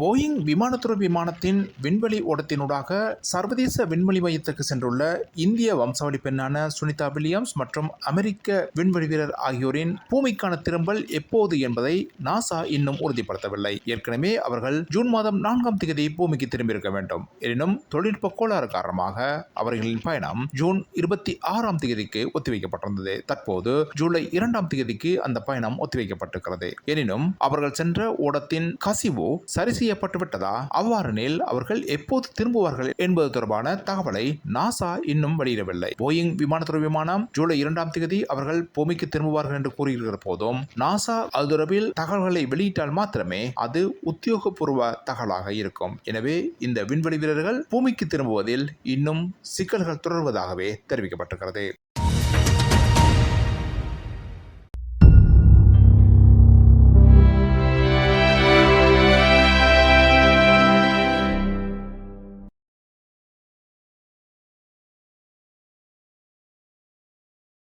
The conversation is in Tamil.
போயிங் விமானத்துறை விமானத்தின் விண்வெளி ஓடத்தினூடாக சர்வதேச விண்வெளி மையத்துக்கு சென்றுள்ள இந்திய வம்சாவளி பெண்ணான சுனிதா வில்லியம்ஸ் மற்றும் அமெரிக்க விண்வெளி வீரர் ஆகியோரின் பூமிக்கான திரும்பல் எப்போது என்பதை நாசா இன்னும் உறுதிப்படுத்தவில்லை. ஏற்கனவே அவர்கள் ஜூன் மாதம் நான்காம் தேதி பூமிக்கு திரும்பியிருக்க வேண்டும். எனினும் தொழில்நுட்ப கோளாறு காரணமாக அவர்களின் பயணம் ஜூன் இருபத்தி ஆறாம் தேதிக்கு ஒத்திவைக்கப்பட்டிருந்தது. தற்போது ஜூலை இரண்டாம் தேதிக்கு அந்த பயணம் ஒத்திவைக்கப்பட்டிருக்கிறது. எனினும் அவர்கள் சென்ற ஓடத்தின் கசிவு சரிசெய்ய செய்யப்பட்டுவிட்டதா? அவ்வாறெனில் அவர்கள் எப்போது திரும்புவார்கள் என்பது தொடர்பான தகவலை நாசா இன்னும் வெளியிடவில்லை. போயிங் விமானத்துறை விமானம் ஜூலை இரண்டாம் தேதி அவர்கள் பூமிக்கு திரும்புவார்கள் என்று கூறியிருக்கிற போதும் நாசா அது தொடர்பில் தகவல்களை வெளியிட்டால் மாத்திரமே அது உத்தியோகபூர்வ தகவலாக இருக்கும். எனவே இந்த விண்வெளி வீரர்கள் பூமிக்கு திரும்புவதில் இன்னும் சிக்கல்கள் தொடர்வதாகவே தெரிவிக்கப்பட்டிருக்கிறது.